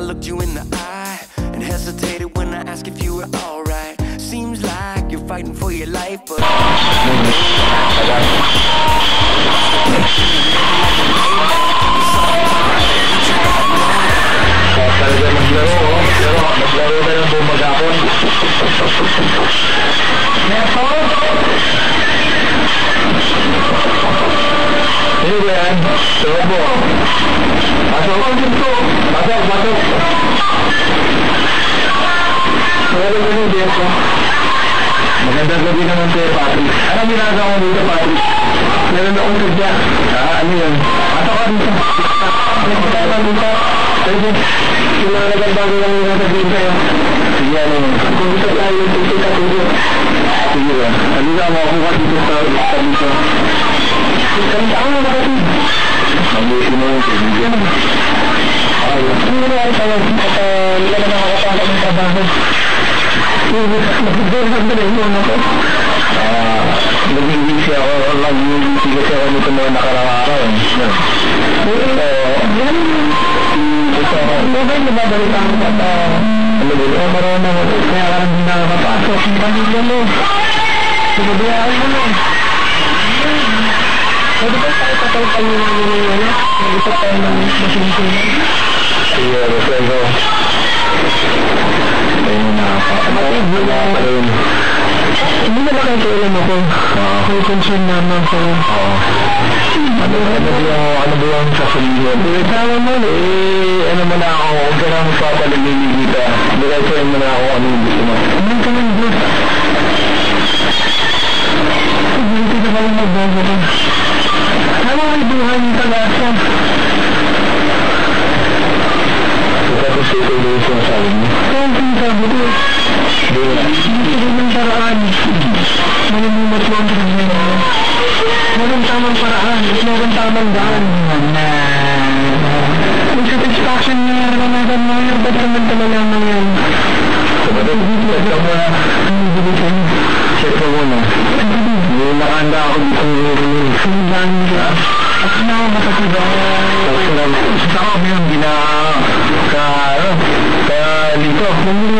I looked you in the eye and hesitated when I asked if you were alright. Seems like you're fighting for your life, but. Kaya talaga maglaro, oh. Pero maglaro na Magandang gabi naman sa'yo, Patrick. Anong ginagawa mo dito, Patrick? Meron akong sadya. Ah, ano yun? Pasok ka dito. Pasok ka dito. Pwede. Kinalagan bago lang yung sasabihin sa'yo. Sige, ano yun? Kung gusto tayo yung tutok at tutok. Sige ba? Ano ka, makakuha dito sa sa dito. Kanta ako na kasi. Mabuti mo yung kaibigan. Ay, ano na ay tayo at wala na nakakapagod ng trabaho. Nag-verbal na rin yun ako. Ah, naging busy ako. Naging busy kasi ako nito mga nakarang araw. Oo. Yan. Ito. Bakit nababalik ang bata? Ano ba yun? Marunong. Kaya ka rin nakakapasok. Ang pamilya mo. Sinabayaan mo na. Pwede ba tayo ng mga ano? Nag-isip tayo ng masinsinan? Sige, Rosego. Wala pa rin. Hindi na nakakailan ako. May concern naman ako. Oo. Ano, ano yung, ano ba yung sasabihin? Tama mo, eh, ano mo na ako, huwag ka na magpapaligiligi ka. Diretso mo na ako ano yung gusto mo. Ano ka ng Diyos? Hindi ka pala magbago ka. Ano may buhay yung tagasa? Tapos ito yung sinasabi mo? Kaya ang sinasabi ko, hindi ko paraan. Malumumat mo ang problema. Walang tamang paraan at walang tamang daan. Na... Yung satisfaction na naranasan mo yun, ba't naman talaga naman yan? Kapatid, check ka muna. Check ka muna. Hindi nakanda ako dito ng nilin. Sundaan ka. At na ako makatiba. Sa ako yun, gina... Ka... Ka... Lito. Nangyari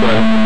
ba